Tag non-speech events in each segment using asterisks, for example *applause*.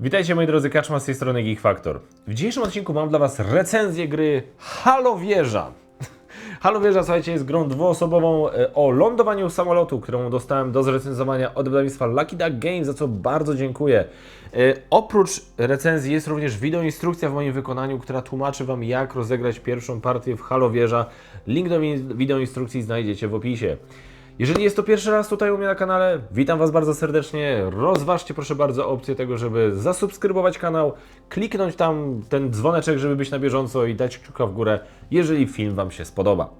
Witajcie moi drodzy, Kaczma z tej strony Geek Factor. W dzisiejszym odcinku mam dla Was recenzję gry Halo Wieża. *laughs* Halo Wieża, słuchajcie, jest grą dwuosobową e, o lądowaniu samolotu, którą dostałem do zrecenzowania od wydawnictwa Lucky Duck Games, za co bardzo dziękuję. E, Oprócz recenzji jest również wideoinstrukcja w moim wykonaniu, która tłumaczy Wam jak rozegrać pierwszą partię w Halo Wieża. Link do wi- wideoinstrukcji znajdziecie w opisie. Jeżeli jest to pierwszy raz tutaj u mnie na kanale, witam Was bardzo serdecznie. Rozważcie proszę bardzo opcję tego, żeby zasubskrybować kanał, kliknąć tam ten dzwoneczek, żeby być na bieżąco i dać kciuka w górę, jeżeli film Wam się spodoba.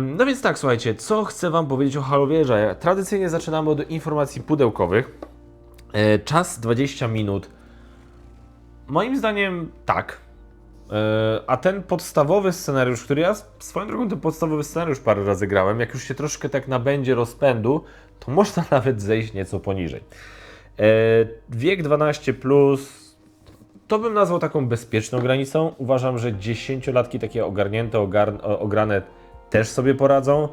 No więc tak, słuchajcie, co chcę Wam powiedzieć o Halo Wieża? Tradycyjnie zaczynamy od informacji pudełkowych. E, Czas 20 minut. Moim zdaniem tak. E, A ten podstawowy scenariusz, który ja swoją drogą ten podstawowy scenariusz parę razy grałem, jak już się troszkę tak nabędzie rozpędu, to *laughs* można nawet zejść nieco poniżej. E, Wiek 12 plus to bym nazwał taką bezpieczną granicą. Uważam, że 10-latki takie ogarnięte, ograne też sobie poradzą,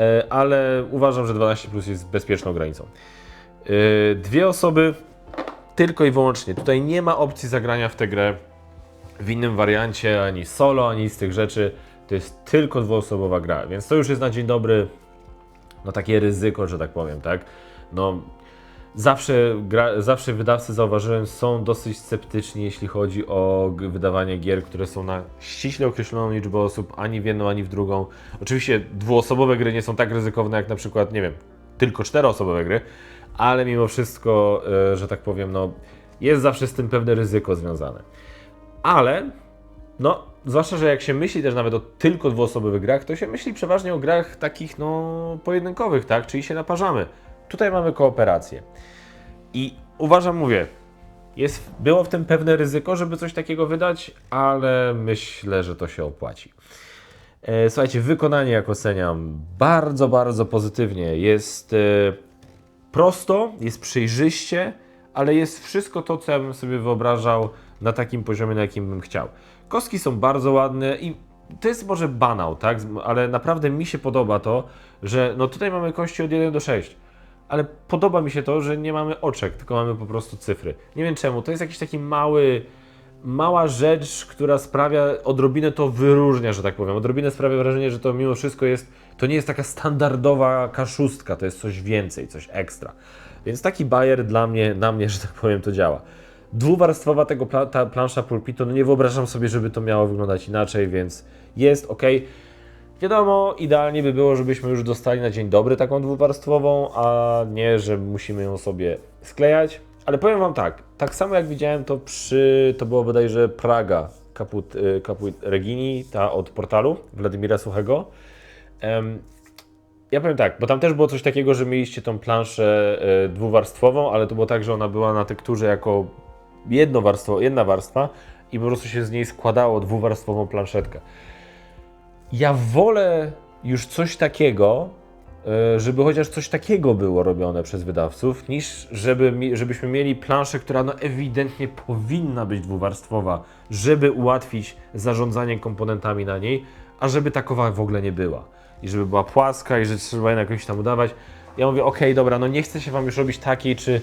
e, ale uważam, że 12 plus jest bezpieczną granicą. Dwie osoby tylko i wyłącznie. Tutaj nie ma opcji zagrania w tę grę w innym wariancie, ani solo, ani z tych rzeczy. To jest tylko dwuosobowa gra, więc to już jest na dzień dobry no takie ryzyko, że tak powiem, tak? No zawsze, gra, zawsze wydawcy zauważyłem są dosyć sceptyczni, jeśli chodzi o wydawanie gier, które są na ściśle określoną liczbę osób, ani w jedną, ani w drugą. Oczywiście dwuosobowe gry nie są tak ryzykowne jak na przykład, nie wiem, tylko czteroosobowe gry, ale mimo wszystko, e, że tak powiem, no jest zawsze z tym pewne ryzyko związane. Ale no, zwłaszcza, że jak się myśli też nawet o tylko dwuosobowych grach, to się myśli przeważnie o grach takich, no, pojedynkowych, tak? Czyli się naparzamy. Tutaj mamy kooperację. I uważam, mówię, jest, było w tym pewne ryzyko, żeby coś takiego wydać, ale myślę, że to się opłaci. E, Słuchajcie, wykonanie jak oceniam bardzo, bardzo pozytywnie. Jest e, prosto, jest przejrzyście, ale jest wszystko to, co ja bym sobie wyobrażał na takim poziomie, na jakim bym chciał. Kostki są bardzo ładne i to jest może banał, tak? Ale naprawdę mi się podoba to, że no tutaj mamy kości od 1 do 6. Ale podoba mi się to, że nie mamy oczek, tylko mamy po prostu cyfry. Nie wiem czemu, to jest jakiś taki mały, mała rzecz, która sprawia, odrobinę to wyróżnia, że tak powiem. Odrobinę sprawia wrażenie, że to mimo wszystko jest, to nie jest taka standardowa kaszustka, to jest coś więcej, coś ekstra. Więc taki bajer dla mnie, na mnie, że tak powiem, to działa. Dwuwarstwowa tego pla, ta plansza pulpitu, no nie wyobrażam sobie, żeby to miało wyglądać inaczej, więc jest ok. Wiadomo, idealnie by było, żebyśmy już dostali na dzień dobry taką dwuwarstwową, a nie, że musimy ją sobie sklejać. Ale powiem Wam tak, tak samo jak widziałem to przy, to było bodajże Praga, Kaput, y, Kaput Regini, ta od portalu Władimira Suchego. Em, ja powiem tak, bo tam też było coś takiego, że mieliście tą planszę y, dwuwarstwową, ale to było tak, że ona była na tekturze jako jedno warstwo, jedna warstwa i po prostu się z niej składało dwuwarstwową planszetkę. Ja wolę już coś takiego, e, żeby chociaż coś takiego było robione przez wydawców, niż żeby, żebyśmy mieli planszę, która no ewidentnie powinna być dwuwarstwowa, żeby ułatwić zarządzanie komponentami na niej, a żeby takowa w ogóle nie była. I żeby była płaska i że trzeba ją jakoś tam udawać. Ja mówię, okej, dobra, no nie chcę się wam już robić takiej, czy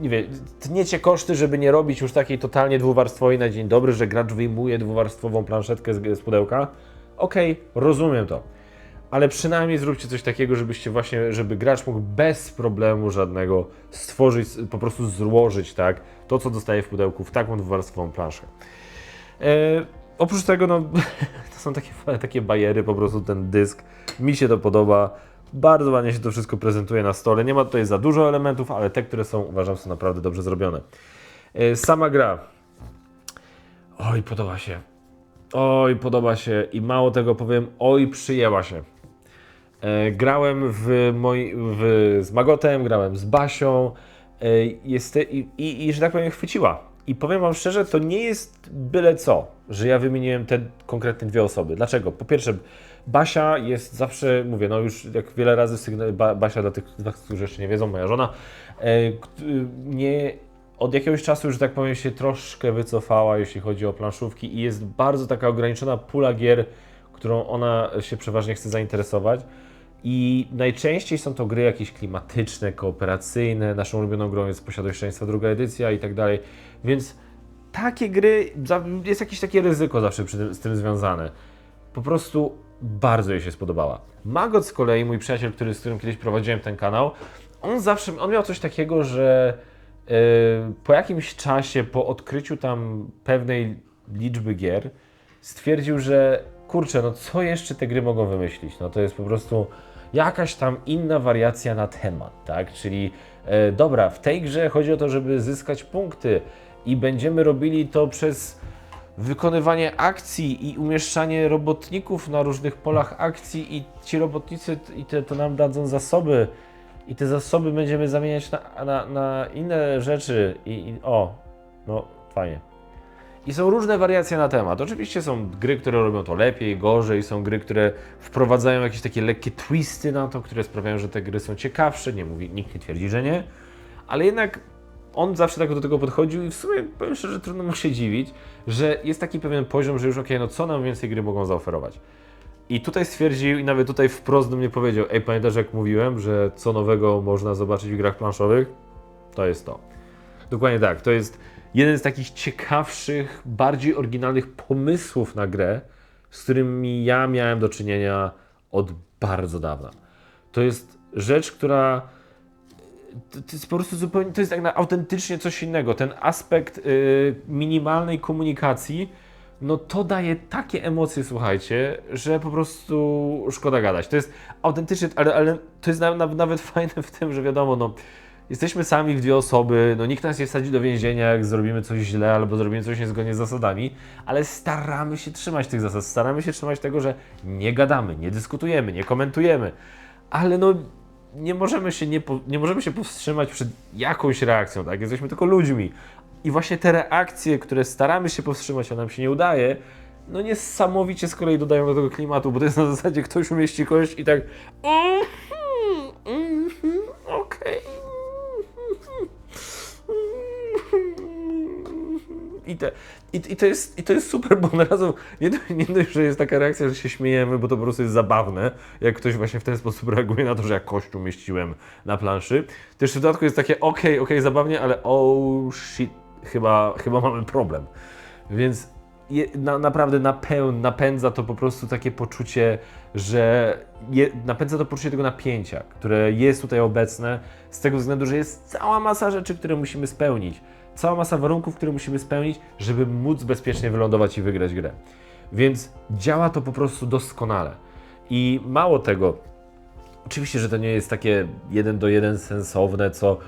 nie wiem, tniecie koszty, żeby nie robić już takiej totalnie dwuwarstwowej na dzień dobry, że gracz wyjmuje dwuwarstwową planszetkę z, z pudełka. Okej, rozumiem to. Ale przynajmniej zróbcie coś takiego, żebyście właśnie, żeby gracz mógł bez problemu żadnego stworzyć, po prostu złożyć, tak, to co dostaje w pudełku w taką dwuwarstwową planszę. E, oprócz tego, no, *laughs* to są takie, *laughs* takie bajery, po prostu ten dysk. Mi się to podoba. Bardzo ładnie się to wszystko prezentuje na stole. Nie ma tutaj za dużo elementów, ale te, które są, uważam, są naprawdę dobrze zrobione. E, Sama gra. Oj, podoba się. Oj, podoba się i mało tego powiem, oj, przyjęła się. E, grałem w moi, w, z Magotem, grałem z Basią e, jest, i, i, i, że tak powiem, chwyciła. I powiem Wam szczerze, to nie jest byle co, że ja wymieniłem te konkretnie dwie osoby. Dlaczego? Po pierwsze, Basia jest zawsze, mówię, no już jak wiele razy sygnał, ba, Basia dla tych, którzy jeszcze nie wiedzą, moja żona, e, nie, od jakiegoś czasu, że tak powiem, się troszkę wycofała, jeśli chodzi o planszówki i jest bardzo taka ograniczona pula gier, którą ona się przeważnie chce zainteresować. I najczęściej są to gry jakieś klimatyczne, kooperacyjne. Naszą ulubioną grą jest Posiadłość Szczęścia, druga edycja i tak dalej. Więc takie gry, jest jakieś takie ryzyko zawsze z tym związane. Po prostu bardzo jej się spodobała. Magot z kolei, mój przyjaciel, który, z którym kiedyś prowadziłem ten kanał, on zawsze, on miał coś takiego, że e, po jakimś czasie, po odkryciu tam pewnej liczby gier, stwierdził, że kurczę, no co jeszcze te gry mogą wymyślić? No to jest po prostu jakaś tam inna wariacja na temat, tak? Czyli e, dobra, w tej grze chodzi o to, żeby zyskać punkty i będziemy robili to przez wykonywanie akcji i umieszczanie robotników na różnych polach akcji i ci robotnicy i te, to nam dadzą zasoby i te zasoby będziemy zamieniać na, na, na inne rzeczy i, i o, no fajnie. I są różne wariacje na temat. Oczywiście są gry, które robią to lepiej, gorzej, są gry, które wprowadzają jakieś takie lekkie twisty na to, które sprawiają, że te gry są ciekawsze. Nie mówi, nikt nie twierdzi, że nie, ale jednak on zawsze tak do tego podchodził i w sumie powiem szczerze, trudno mu się dziwić, że jest taki pewien poziom, że już okej, no co nam więcej gry mogą zaoferować. I tutaj stwierdził, i nawet tutaj wprost do mnie powiedział, ej, pamiętasz jak mówiłem, że co nowego można zobaczyć w grach planszowych? To jest to. Dokładnie tak, to jest jeden z takich ciekawszych, bardziej oryginalnych pomysłów na grę, z którymi ja miałem do czynienia od bardzo dawna. To jest rzecz, która to, to jest po prostu zupełnie, to jest tak na autentycznie coś innego. Ten aspekt y, minimalnej komunikacji, no to daje takie emocje, słuchajcie, że po prostu szkoda gadać. To jest autentycznie, ale, ale to jest na, na, nawet *laughs* fajne w tym, że wiadomo, no jesteśmy sami w dwie osoby, no nikt nas nie wsadzi do więzienia, jak zrobimy coś źle albo zrobimy coś niezgodnie z zasadami, ale staramy się trzymać tych zasad, staramy się trzymać tego, że nie gadamy, nie dyskutujemy, nie komentujemy, ale no nie możemy się, nie, nie możemy się powstrzymać przed jakąś reakcją, tak? Jesteśmy tylko ludźmi. I właśnie te reakcje, które staramy się powstrzymać, a nam się nie udaje, no niesamowicie z kolei dodają do tego klimatu, bo to jest na zasadzie ktoś umieści kogoś i tak mhm, mhm, I, te, i, i, to jest, I to jest super, bo od razu nie, nie dość, że jest taka reakcja, że się śmiejemy, bo to po prostu jest zabawne, jak ktoś właśnie w ten sposób reaguje na to, że ja kość umieściłem na planszy. Też w dodatku jest takie okej, okej, zabawnie, ale oh shit, chyba, chyba mamy problem. Więc je, na, naprawdę napędza to po prostu takie poczucie, że je, napędza to poczucie tego napięcia, które jest tutaj obecne, z tego względu, że jest cała masa rzeczy, które musimy spełnić. Cała masa warunków, które musimy spełnić, żeby móc bezpiecznie wylądować i wygrać grę. Więc działa to po prostu doskonale. I mało tego, oczywiście, że to nie jest takie jeden do jeden sensowne, co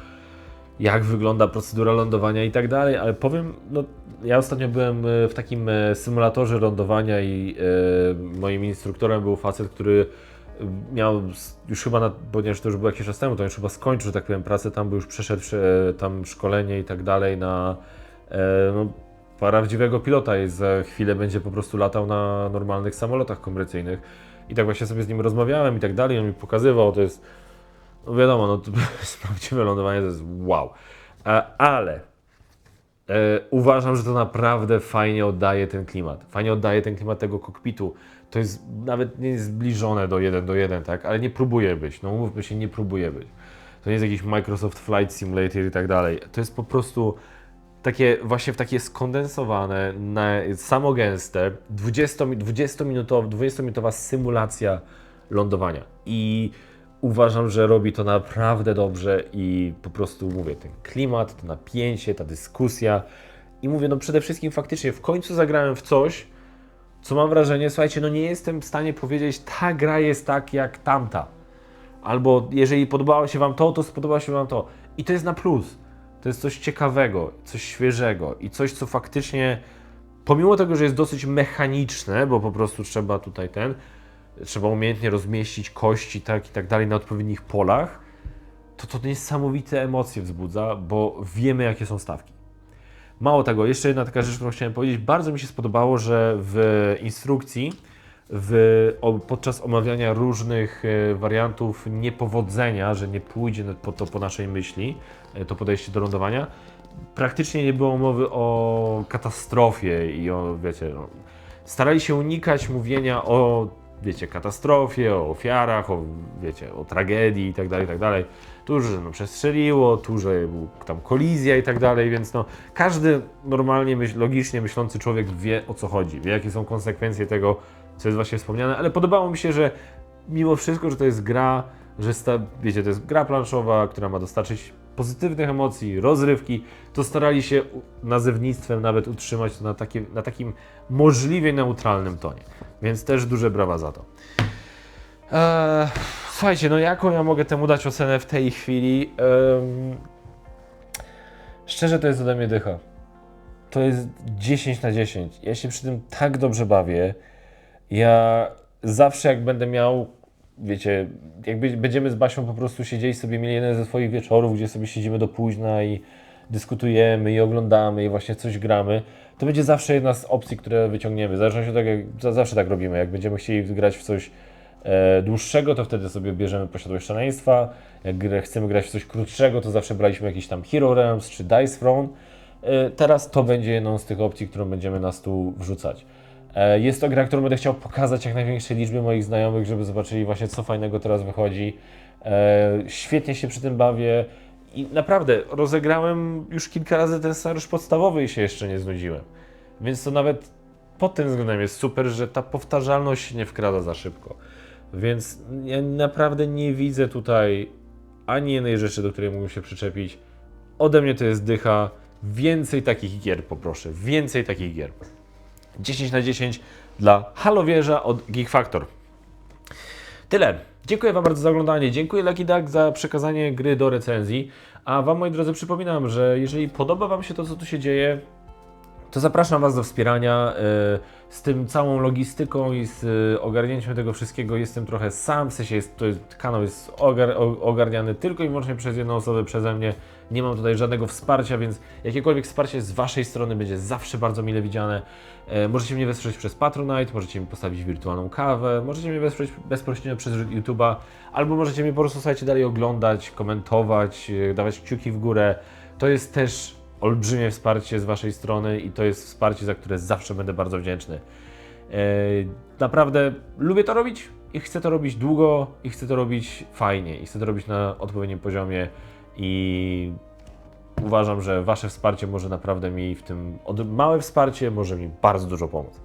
jak wygląda procedura lądowania i tak dalej, ale powiem, no ja ostatnio byłem e, w takim e, symulatorze lądowania i e, moim instruktorem był facet, który miał już chyba, na, ponieważ to już było jakiś czas temu, to już chyba skończył, że tak powiem, pracę tam, bo już przeszedł tam szkolenie i tak dalej na e, no, prawdziwego pilota i za chwilę będzie po prostu latał na normalnych samolotach komercyjnych. I tak właśnie sobie z nim rozmawiałem i tak dalej, on mi pokazywał, to jest no wiadomo, no to *laughs* jest prawdziwe lądowanie, to jest wow. E, ale uważam, że to naprawdę fajnie oddaje ten klimat. Fajnie oddaje ten klimat tego kokpitu. To jest nawet nie jest zbliżone do 1 do 1, tak? Ale nie próbuje być. No mówmy się, nie próbuje być. To nie jest jakiś Microsoft Flight Simulator i tak dalej. To jest po prostu takie właśnie w takie skondensowane, na, samogęste, 20, 20-minutowa 20 symulacja lądowania. I uważam, że robi to naprawdę dobrze i po prostu mówię, ten klimat, to napięcie, ta dyskusja. I mówię, no przede wszystkim faktycznie w końcu zagrałem w coś, co mam wrażenie, słuchajcie, no nie jestem w stanie powiedzieć, ta gra jest tak jak tamta. Albo jeżeli podobało się Wam to, to spodobało się Wam to. I to jest na plus. To jest coś ciekawego, coś świeżego i coś, co faktycznie, pomimo tego, że jest dosyć mechaniczne, bo po prostu trzeba tutaj ten, trzeba umiejętnie rozmieścić kości tak i tak dalej na odpowiednich polach, to to niesamowite emocje wzbudza, bo wiemy, jakie są stawki. Mało tego, jeszcze jedna taka rzecz, którą chciałem powiedzieć. Bardzo mi się spodobało, że w instrukcji, w, podczas omawiania różnych e, wariantów niepowodzenia, że nie pójdzie po to po naszej myśli, e, to podejście do lądowania, praktycznie nie było mowy o katastrofie i o, wiecie, no, starali się unikać mówienia o wiecie, katastrofie, o ofiarach, o, wiecie, o tragedii i tak dalej, i tak. Tu, że no, przestrzeliło, tu, że był tam kolizja i tak więc no, każdy normalnie, myśl, logicznie myślący człowiek wie o co chodzi, wie jakie są konsekwencje tego, co jest właśnie wspomniane, ale podobało mi się, że mimo wszystko, że to jest gra, że sta, wiecie, to jest gra planszowa, która ma dostarczyć pozytywnych emocji, rozrywki, to starali się nazewnictwem nawet utrzymać to na, takie, na takim możliwie neutralnym tonie. Więc też duże brawa za to. Eee, słuchajcie, no jaką ja mogę temu dać ocenę w tej chwili? Em, szczerze to jest ode mnie dycha. To jest 10 na 10. Ja się przy tym tak dobrze bawię. Ja zawsze jak będę miał, wiecie, jak be- będziemy z Basią po prostu siedzieli sobie, mieli jeden ze swoich wieczorów, gdzie sobie siedzimy do późna i dyskutujemy i oglądamy i właśnie coś gramy, to będzie zawsze jedna z opcji, które wyciągniemy. Zależności od tego, jak, za- zawsze tak robimy. Jak będziemy chcieli grać w coś e, dłuższego, to wtedy sobie bierzemy posiadłość szaleństwa. Jak gra- chcemy grać w coś krótszego, to zawsze braliśmy jakiś tam Hero Realms czy Dice Throne. E, Teraz to będzie jedną z tych opcji, którą będziemy na stół wrzucać. E, Jest to gra, którą będę chciał pokazać jak największej liczbie moich znajomych, żeby zobaczyli właśnie co fajnego teraz wychodzi. E, Świetnie się przy tym bawię i naprawdę rozegrałem już kilka razy ten scenariusz podstawowy i się jeszcze nie znudziłem. Więc to nawet pod tym względem jest super, że ta powtarzalność się nie wkrada za szybko. Więc ja naprawdę nie widzę tutaj ani jednej rzeczy, do której mógłbym się przyczepić. Ode mnie to jest dycha. Więcej takich gier poproszę. Więcej takich gier. 10 na 10 dla Halowierza od Geek Factor. Tyle. Dziękuję Wam bardzo za oglądanie. Dziękuję Lucky Duck za przekazanie gry do recenzji. A Wam, moi drodzy, przypominam, że jeżeli podoba Wam się to, co tu się dzieje, to zapraszam Was do wspierania. y, Z tym całą logistyką i z y, ogarnięciem tego wszystkiego jestem trochę sam, w sensie jest, to jest, kanał jest ogar, ogarniany tylko i wyłącznie przez jedną osobę, przeze mnie. Nie mam tutaj żadnego wsparcia, więc jakiekolwiek wsparcie z Waszej strony będzie zawsze bardzo mile widziane. E, Możecie mnie wesprzeć przez Patronite, możecie mi postawić wirtualną kawę, możecie mnie wesprzeć bezpośrednio przez YouTube'a, albo możecie mnie po prostu słuchajcie, dalej oglądać, komentować, e, dawać kciuki w górę. To jest też olbrzymie wsparcie z Waszej strony i to jest wsparcie, za które zawsze będę bardzo wdzięczny. E, Naprawdę lubię to robić i chcę to robić długo i chcę to robić fajnie i chcę to robić na odpowiednim poziomie i uważam, że Wasze wsparcie może naprawdę mi w tym, małe wsparcie może mi bardzo dużo pomóc.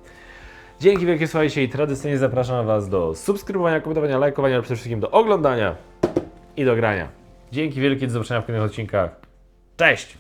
Dzięki wielkie słuchajcie i tradycyjnie zapraszam Was do subskrybowania, komentowania, lajkowania, ale przede wszystkim do oglądania i do grania. Dzięki wielkie, do zobaczenia w kolejnych odcinkach. Cześć!